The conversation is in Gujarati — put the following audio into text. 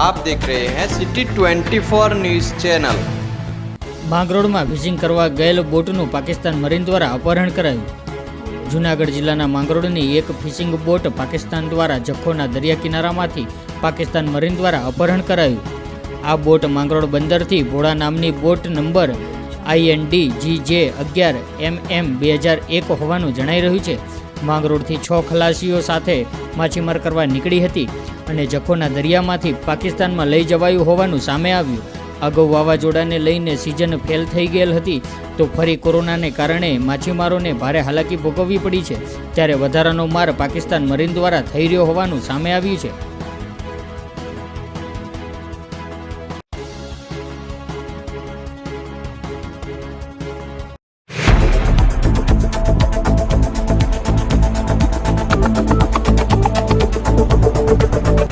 આપ દેખ રહે હૈ સિટી 24 ન્યૂઝ ચેનલ. માંગરોળમાં ફિશિંગ કરવા ગયેલ બોટનું પાકિસ્તાન મરીન દ્વારા અપહરણ કરાયું. જૂનાગઢ જિલ્લાના માંગરોળની એક ફિશિંગ બોટ પાકિસ્તાન દ્વારા જખોના દરિયા કિનારામાંથી પાકિસ્તાન મરીન દ્વારા અપહરણ કરાયું. આ બોટ માંગરોળ બંદરથી ભોળા નામની બોટ નંબર આઈએનડી જી જે અગિયાર એમ એમ બે હજાર એક હોવાનું જણાઈ રહ્યું છે. માંગરોળથી છ ખલાસીઓ સાથે માછીમાર કરવા નીકળી હતી અને જખોના દરિયામાંથી પાકિસ્તાનમાં લઈ જવાયું હોવાનું સામે આવ્યું. અગાઉ વાવાઝોડાને લઈને સિઝન ફેલ થઈ ગયેલ હતી તો ફરી કોરોનાને કારણે માછીમારોને ભારે હાલાકી ભોગવવી પડી છે. ત્યારે વધારાનો માર પાકિસ્તાન મરીન દ્વારા થઈ રહ્યો હોવાનું સામે આવ્યું છે.